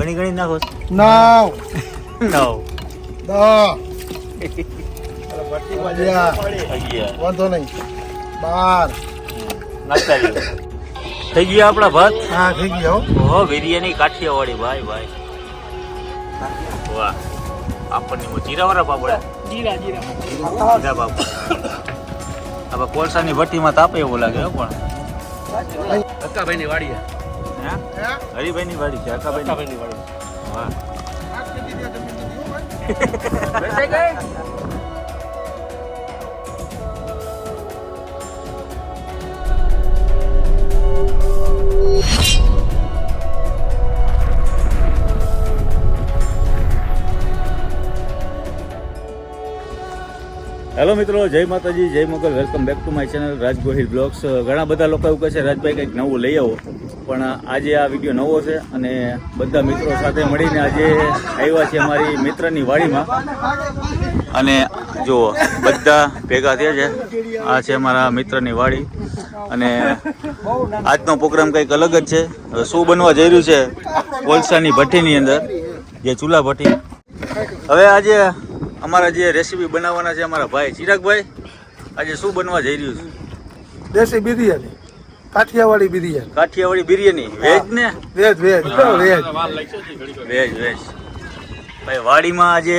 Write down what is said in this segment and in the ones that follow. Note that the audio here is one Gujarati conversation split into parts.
ઘણી ઘણી નાખો? નવ. નવ. વાંધો નહીં. બાર. થઈ ગયા આપણા ભાત? હા થઈ ગયા હો. વેરિયાની કાઠિયાવાડી ભાઈ ભાઈ. વાહ. આપણને જીરાવાળા પાપડા જીરા જીરા. જીરા પાપડ આપણે કોલસાની ભઠ્ઠીમાં તાપે એવું લાગે પણ. અક્કાભાઈ ની વાડી ની વાડી છે અકાભાઈ ની વાડી. વાહ. હેલો મિત્રો, જય માતાજી, જય Mogal. Welcome back to my channel Raj Gohil blogs. ઘણા બધા લોકો એવું કહે છે, રાજભાઈ, કંઈક નવું લઈ આવો. પણ આજે આ વીડિયો નવો છે અને બધા મિત્રો સાથે મળીને આજે આવ્યા છે અમારી મિત્રની વાડીમાં. અને જો બધા ભેગા થયા છે. આ છે અમારા મિત્રની વાડી. અને આજનો પ્રોગ્રામ કંઈક અલગ જ છે. શું બનવા જઈ રહ્યું છે? કોલસાની ભઠ્ઠીની અંદર, જે ચૂલા ભઠ્ઠી. હવે આજે અમારા જે રેસીપી બનાવવાના છે અમારા ભાઈ ચિરાગભાઈ આજે શું બનવા જઈ રહ્યું છે? દેશી બિરયાની કાઠિયાવાડી બિરયાની. કાઠિયાવાડી બિરયાની વેજ ને? Veg veg veg. Veg veg. ભાઈ વાડીમાં આજે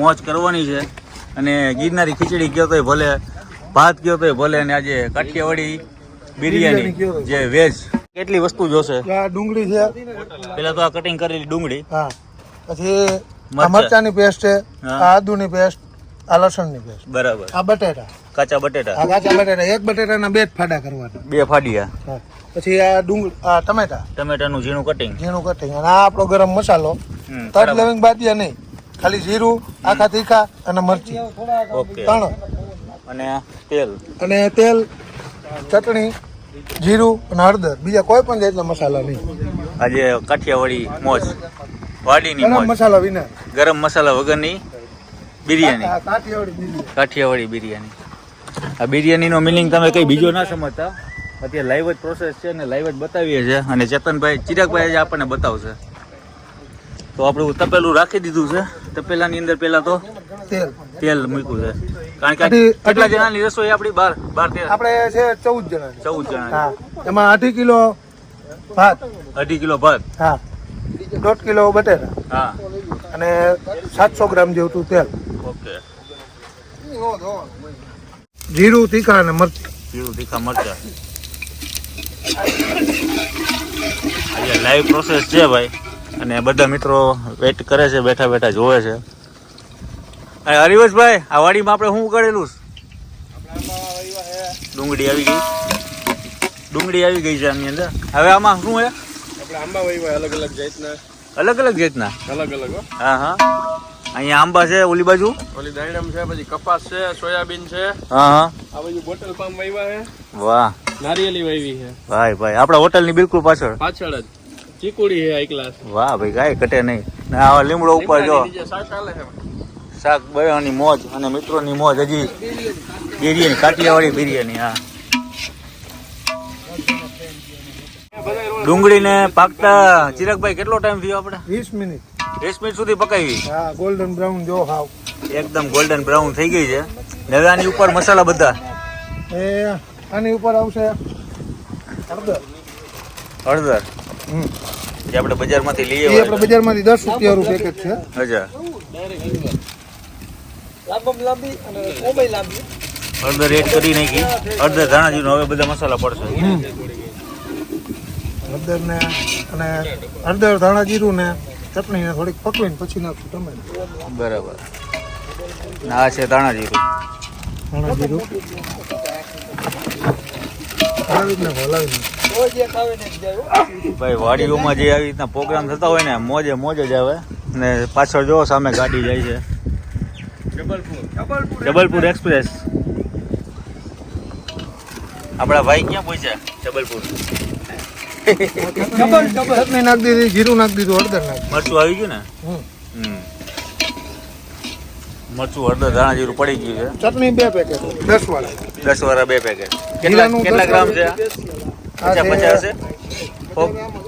મોજ કરવાની છે અને ગિરનારી ખીચડી કયો તોય ભલે ભાત કયો તોય ભલે અને આજે કાઠિયાવાડી બિરયાની જે વેજ. કેટલી વસ્તુ જોશે? ડુંગળી છે. પેલા તો આ કટિંગ કરેલી ડુંગળી. હા. પછી. મરચાની પેસ્ટ છે. આ આદુની પેસ્ટ આ લસણની પેસ્ટ બરાબર. આ બટેટા. કાચા આ બટેટા કાચા બટેટા. એક બટેટાના બે ફાડા કરવાના. બે ફાડિયા. પછી આ ડુંગળી આ ટમેટા. ટમેટાનું ઝીણું કટિંગ ઝીણું કટિંગ અને આ આપણો ગરમ મસાલો. તજ લવિંગ બાદિયા નહીં. ખાલી જીરું આખા તીખા અને મરચી. ઓકે. ત્રણ અને તેલ. અને તેલ ચટણી જીરું અને હળદર. બીજા કોઈ પણ જાતના મસાલા નહીં. આજે કાઠિયાવાડી મોજ. વાડીની ગરમ મસાલા વિના. ગરમ મસાલા વગરની બિરયાની. કાઠિયાવાડી બિરયાની. આ બિરયાનીનો મિનિંગ તમે કઈ બીજો ના સમજતા. અત્યારે લાઈવ જ પ્રોસેસ છે અને લાઈવ જ બતાવીએ છીએ. અને ચેતનભાઈ ચિરાગભાઈ જ આપણને બતાવશે. તો આપણું તપેલું રાખી દીધું છે. તપેલાની અંદર પહેલા તો તેલ. તેલ મૂક્યું છે. કારણ કે કેટલા જણાની રસોઈ આપણી? બાર બાર તેલ. આપણે છે ચૌદ જણા ચૌદ જણા એમાં અઢી કિલો ભાત. અઢી કિલો ભાત. હા. દોઢ કિલો બટેટા હા. અને સાતસો ગ્રામ જેવું તેલ. ઓકે. જીરું તીખા અને મરચ. જીરું તીખા મરચા. આજે લાઈવ પ્રોસેસ છે ભાઈ. અને બધા મિત્રો વેઇટ કરે છે બેઠા બેઠા જોવે છે. અને હરિવશભાઈ આ વાડીમાં આપણે શું કરેલું છે? ડુંગળી આવી ગઈ. ડુંગળી આવી ગઈ છે આની અંદર. હવે આમાં શું છે આપણે આંબા અલગ અલગ જાતના. અલગ અલગ જાતના? અલગ અલગ હા. હા અહીંયા આંબા છે ઓલી બાજુ? ઓલી દાણમ છે પછી કપાસ છે સોયાબીન છે. હા હા. આ બાજુ બોટલ પામ વાવ્યા છે. વાહ. નારિયેલી વાવી છે. ભાઈ ભાઈ આપણા હોટલની બિલકુલ પાછળ. પાછળ જ. ચીકુડી છે એક ગ્લાસ. વાહ ભાઈ કાંઈ કટે નહીં. ને આ લીમડો ઉપર જો. શાક ચાલે છે. શાક બળવાની મોજ અને મિત્રોની મોજ હજી. બિરિયાની કાઠિયાવાડી બિરયાની હા. ડુંગળીને પાકતા ચિરાગભાઈ કેટલો ટાઈમ થયો આપણે વીસ મિનિટ. વીસ મિનિટ સુધી પકાવી? હા ગોલ્ડન બ્રાઉન જો હાવ. એકદમ ગોલ્ડન બ્રાઉન થઈ ગઈ છે. ને હવે આની ઉપર મસાલા બધા. એ આની ઉપર આવશે હળદર. હળદર? હમ. જે આપણે બજારમાંથી લઈએ એ આપણે બજારમાંથી દસ રૂપિયાનું પેકેટ છે. અચ્છા. લાંબી અને ઓબઈ લાંબી. હળદર રેડ કરી નાખી. હળદર ધાણાજીનો હવે બધા મસાલા પડશે. હળદર ને અને હળદર ધાણા જીરું ને ચટણી ને થોડીક પકવીને પછી નાખશું તમે. બરાબર. ના છે ધાણા જીરું. ધાણા જીરું. હલાવી જ નાખો હલાવી નાખો ભાઈ વાડીઓમાં જે આવી રીતના પ્રોગ્રામ થતા હોય ને મોજે મોજ જ આવે. ને પાછળ જો સામે ગાડી જાય છે. જબલપુર એક્સપ્રેસ. આપણા ભાઈ ક્યાં પહોંચ્યા? જબલપુર. ચટણી નાખી દીધી જીરું નાખી દીધું હળદર નાખી મરચું આવી ગયું ને? હમ. મરચું હળદર ધાણા જીરું પડી ગયું ચટણી બે પેકેટ દસ વાળા છે દસ વાળા બે પેકેટ કેટલા કેટલા ગ્રામ છે? આ પચાસ છે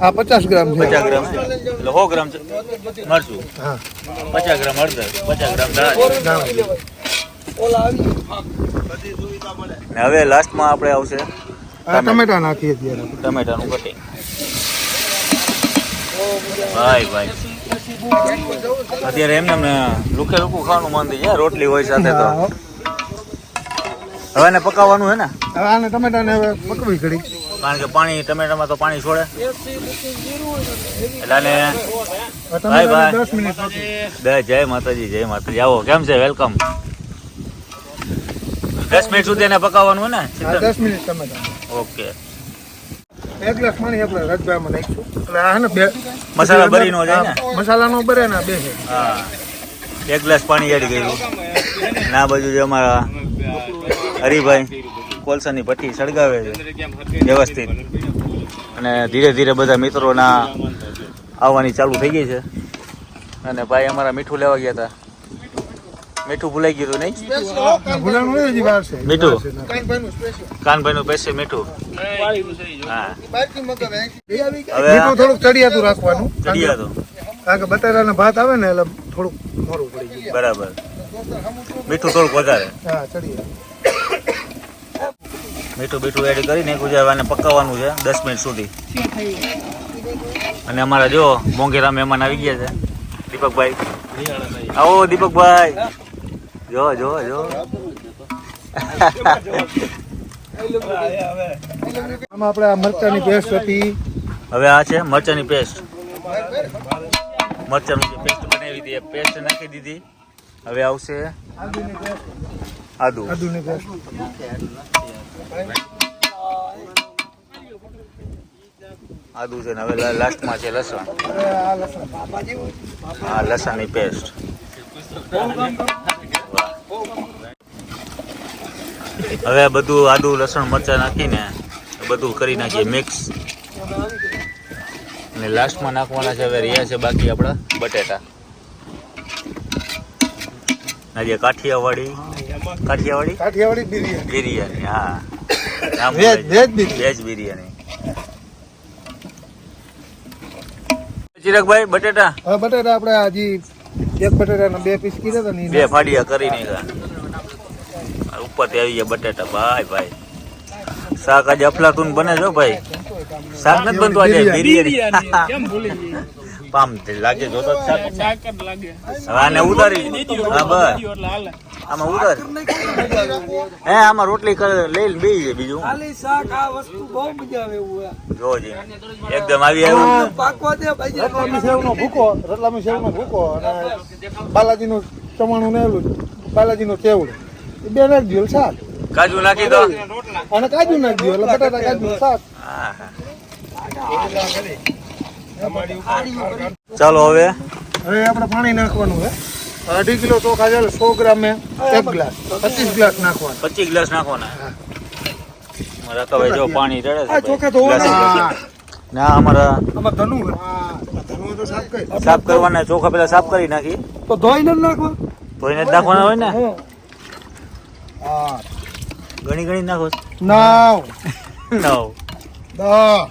હા. પચાસ ગ્રામ પચાસ ગ્રામ છે. એટલે સો ગ્રામ છે? મરચું? હા. પચાસ ગ્રામ હળદર પચાસ ગ્રામ ધાણા હવે લાસ્ટમાં આપણે આવશે ટમેટા. નાખીએ અત્યારે ટમેટાનું કટિંગ. ભાઈ ભાઈ. અત્યારે એમને એમને લુખે લુખું ખાવાનું મન થઈ જાય રોટલી હોય સાથે તો. હવે એને પકાવવાનું હે ને? હવે આને ટમેટાને હવે પકવી કરી કારણ કે પાણી ટમેટામાં તો પાણી છોડે. એટલે ભાઈ, ભાઈ. દસ મિનિટ જય માતાજી જય માતાજી. આવો કેમ છે? વેલકમ. દસ મિનિટ સુધી એને પકાવવાનું હે ને? દસ મિનિટ ટમેટા ઓકે. એક ગ્લાસ પાણી આપણે રજબામાં નાખીશું એટલે આ ને બે મસાલા ભરી નો જાય ને? મસાલાનો ભરે ને બે હા. એક ગ્લાસ પાણી એડ કર્યું. ના બાજુ જે અમારા હરિભાઈ કોલસાની ભઠ્ઠી સળગાવે છે વ્યવસ્થિત. અને ધીરે ધીરે બધા મિત્રોના આવવાની ચાલુ થઈ ગઈ છે. અને ભાઈ અમારા મીઠું લેવા ગયા હતા. મીઠું ભૂલાઈ ગયું નહીં? મીઠું. કાનભાઈ નું સ્પેશિયલ મીઠું. હા. હવે મીઠું થોડુંક ચડિયાતું રાખવાનું. ચડિયાતું. કારણ કે બટેટાના ભાત આવે ને એટલે થોડુંક મોરું પડી ગયું. બરાબર. મીઠું થોડુંક વધારે. હા ચડિયા. મીઠું બીઠું એડ કરીને ગુજરાતને પકાવવાનું છે દસ મિનિટ સુધી. અને અમારા જો મોંઘેરા મહેમાન આવી ગયા છે. દીપકભાઈ. આવો દીપકભાઈ. જો જો જો. આમાં આપણે આ મરચાની પેસ્ટ હતી. હવે આ છે મરચાની પેસ્ટ મરચાનું જે પેસ્ટ બનાવી હતી એ પેસ્ટ નાખી દીધી. હવે આવશે આદુ. આદુની પેસ્ટ આદુ છે ને હવે લાસ્ટમાં છે લસણ. હા લસણ. આ લસણની પેસ્ટ હવે બધું આદુ લસણ મરચાં નાખીને બધું કરી નાખીએ મિક્સ અને લાસ્ટમાં નાખવાના છે હવે રહ્યા છે બાકી આપણા બટેટા. આજે કાઠિયાવાડી કાઠિયાવાડી? કાઠિયાવાડી બિરયાની. હા. વેજ બિરયાની. ચિરાગભાઈ બટેટા? બટેટા આપણે હજી એક બટેટાના બે પીસ કીધા હતા ને બે ફાડિયા કરી નાખ્યા. ઉપરથી આવી ગયા બટેટા. ભાઈ ભાઈ. શાક આજે અફલાતું બને છો ભાઈ. શાક નથી બનતું આજે બિરયાની. પામ તે લાગે જોતો જ શાક. શાક લાગે. હવે આને ઉતારી. હા બસ. એટલે હાલે. આમાં ઉતાર હે આમાં રોટલી કરે લઈ લે જાય બીજું. ખાલી શાક આ વસ્તુ બહુ મજા આવે એવું હે. જોજી એકદમ આવી આવ્યું. પાકવા દે ભાઈ રતલામી સેવનો ભૂકો રતલામી સેવનો ભૂકો અને બાલાજીનું ચવાણું ને એલું બાલાજીનો ચેવડો. એ બે નાખ દો શાક. કાજુ નાખી દો. અને કાજુ નાખી દો એટલે બટાટા કાજુ શાક. હા, હા. ચાલો હવે. હવે આપણે પાણી નાખવાનું છે અઢી કિલો ચોખા છે સો ગ્રામે એક ગ્લાસ પચીસ ગ્લાસ નાખવાના. પચીસ ગ્લાસ નાખવાના. મારા તો જો પાણી છે ચોખા. ના અમારા આમાં ધનુ ધનુ તો સાફ કરી. સાફ કરવાના ચોખા પેલા સાફ કરી નાખી. તો ધોઈને નાખવા? ધોઈને જ નાખવાના હોય ને? હા. ઘણી ઘણી નાખો? નવ. નવ. દસ.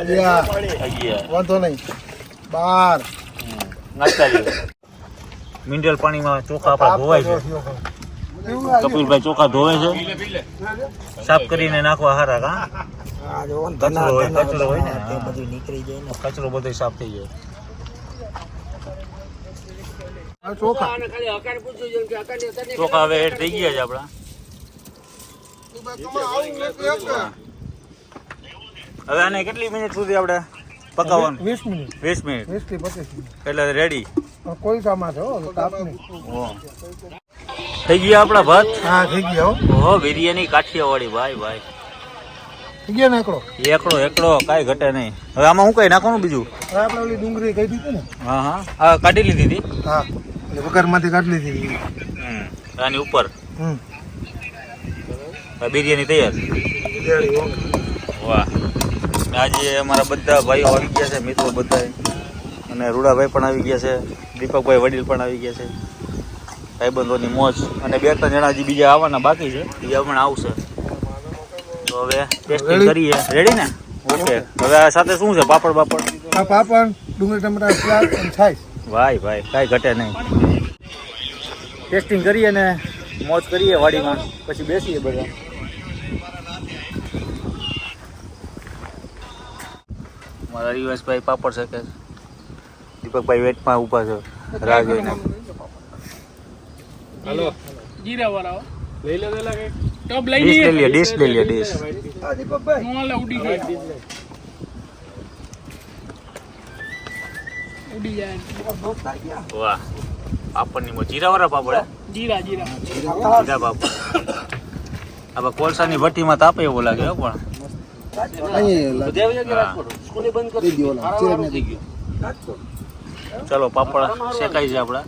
અગિયાર. અગિયાર. વાંધો નહીં. બાર. નાખતા રહ્યો મિનરલ પાણીમાં ચોખા આપણા ધોવાય છે. કપિલભાઈ ચોખા ધોવે છે. સાફ કરીને નાખવા હારા કા કચરો હોય કચરો હોય ને હા. કચરો બધો સાફ થઈ જાય ચોખા. ચોખા હવે એડ થઈ ગયા છે આપણા. હવે આને કેટલી મિનિટ સુધી આપણે પકાવવાનું? વીસ મિનિટ. વીસ મિનિટ? વીસથી પચીસ મિનિટ. એટલે રેડી કોલસામાં છે થઈ ગયા આપણા ભાત? હા થઈ ગયા. હો બિરયાની કાઠિયાવાડી. ભાઈ ભાઈ. થઈ ગયા ને એકડો? એકડો એકડો કાંઈ ઘટે નહીં. હવે આમાં હું કઈ નાખવાનું બીજું? આપણે ઓલી ડુંગળી કહી દીધી ને? હા હા. હા કાઢી લીધી હતી? હા. એટલે વઘારમાંથી કાઢી લીધી હમ. આની ઉપર? હમ. બિરયાની તૈયાર. વાહ. આજે અમારા બધા ભાઈઓ આવી ગયા છે મિત્રો બધા અને રૂડાભાઈ પણ આવી ગયા છે દીપકભાઈ વડીલ પણ આવી ગયા છે. ભાઈબંધોની મોજ. અને બે ત્રણ જણા હજી બીજા આવવાના બાકી છે. બીજા પણ આવશે. તો હવે ટેસ્ટિંગ કરીએ. રેડી ને? ઓકે હવે સાથે શું છે? પાપડ બાપડ? પાપડ ડુંગળી ટમેટા અને છાશ. ભાઈ ભાઈ કાંઈ ઘટે નહીં. ટેસ્ટિંગ કરીએ ને મોજ કરીએ વાડીમાં. પછી બેસીએ બધા. મારા યુએસભાઈ પાપડ શકે દીપકભાઈ વેટમાં ઊભા છે. રાહ જોઈને. હાલો. જીરા વાળા લઈ લે પેલા કે ટબ લઈ ડીશ લઈ લે ડીશ લઈ લે ડીશ. આ દીપકભાઈ. ઉડી જાય. ઉડી જાય. વાહ. પાપડની મોજ જીરાવાળા પાપડ હે? જીરા જીરા. જીરા પાપડ. આપણે કોલસાની ભઠ્ઠીમાં તાપે એવો લાગે હો પણ. ચલો પાપડ શેકાય છે કરું.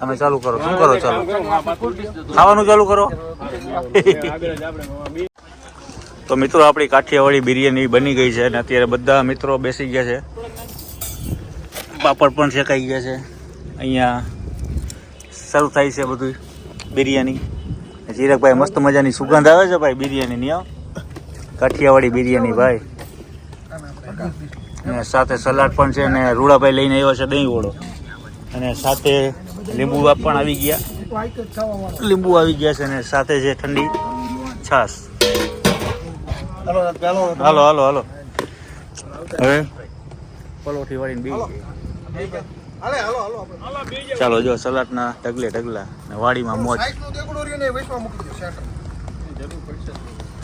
તમે ચાલુ કરો શું કરો ચાલો ખાવાનું ચાલુ કરો. તો મિત્રો આપણી કાઠિયાવાડી બિરયાની બની ગઈ છે અને અત્યારે બધા મિત્રો બેસી ગયા છે. પાપડ પણ શેકાઈ ગયા છે. અહીંયા શરૂ થાય છે બધું બિરયાની. ચિરકભાઈ મસ્ત મજાની સુગંધ આવે છે ભાઈ બિરયાનીની, હો. કાઠિયાવાડી બિરયાની, ભાઈ. અને સાથે સલાડ પણ છે ને રૂડાભાઈ લઈને આવ્યો છે દહીં ઓળો અને સાથે લીંબુ પણ આવી ગયા. લીંબુ આવી ગયા છે અને સાથે છે ઠંડી છાશ. હાલો હાલો હાલો હાલો. હવે પલોઠી વાળીને બી. હાલે હાલો હાલો આપણે. ચાલો જો સલાડના ઢગલે ઢગલા ને વાડીમાં મોજ.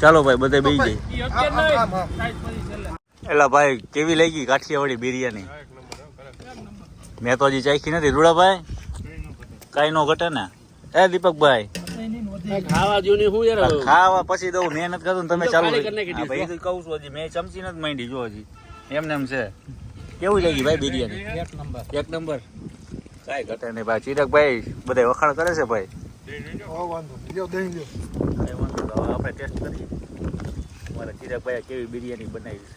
ચાલો ભાઈ બધે બેસી જાય. ઈ આમ અત્યારે આમ આમ. નહીં પછી છેલ્લે એલા ભાઈ કેવી લાગી કાઠિયાવાડી બિરયાની? મેં તો હજી ચાખી નથી. રૂડાભાઈ કાંઈ નો ઘટે ને? એ દીપકભાઈ. ખાવા જોની હું યાર ખાવા પછી દઉં મહેનત કરું ને તમે ચાલુ ભાઈ કહું છું હજી મેં ચમચી નથી માંડી જો હજી. એમને એમ છે. કેવું લાગી ભાઈ બિરયાની? એક નંબર. એક નંબર. કાંઈ ઘટે નહીં ભાઈ. ચિરકભાઈ બધા વખાણ કરે છે ભાઈ? આપણે ટેસ્ટ કરીએ. મારા ચિરકભાઈ કેવી બિરયાની બનાવી છે.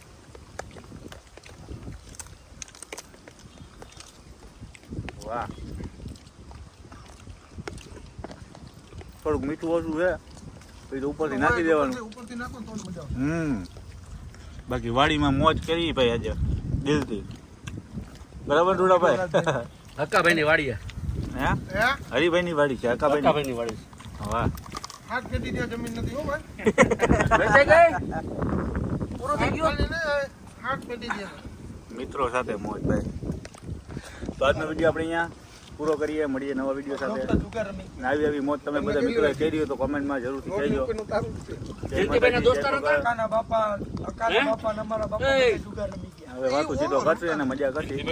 વાહ. થોડુંક મીઠું ઓછું છે. પછી ઉપરથી નાખી દેવાનું. ઉપરથી નાખો ને તો મજા આવે હમ. બાકી વાડીમાં મોજ કરી ભાઈ આજે. દિલથી. બરાબર ટુડાભાઈ હક્કાભાઈ ની વાડી હે? હે? હરિભાઈ ની વાડી છે હક્કાભાઈ ની વાડી વાહ. હાથ પેટી ત્યાં જમીન નથી હો ભાઈ. વેચાઈ ગઈ? પૂરો થઈ ગયો? હાથ પેટી ત્યાં મિત્રો સાથે મોજભાઈ તો આજનો વીડિયો આપણે અહીંયા પૂરો કરીએ મળીએ નવા વીડિયો સાથે. આવી આવી મોજ તમે બધા મિત્રો કરી તો કોમેન્ટમાં જરૂરથી કહેજો. રૂપિયાનું તારું છે. જય માતાજી, જય ભગવાન. કાના બાપા કાના બાપા અમારા બાપા જુગાર રમી. ગયા હવે વાતું સીધો કરશે અને મજા કરશે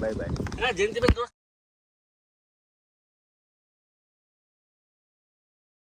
બાય બાય. જયંતિભાઈ દોસ્ત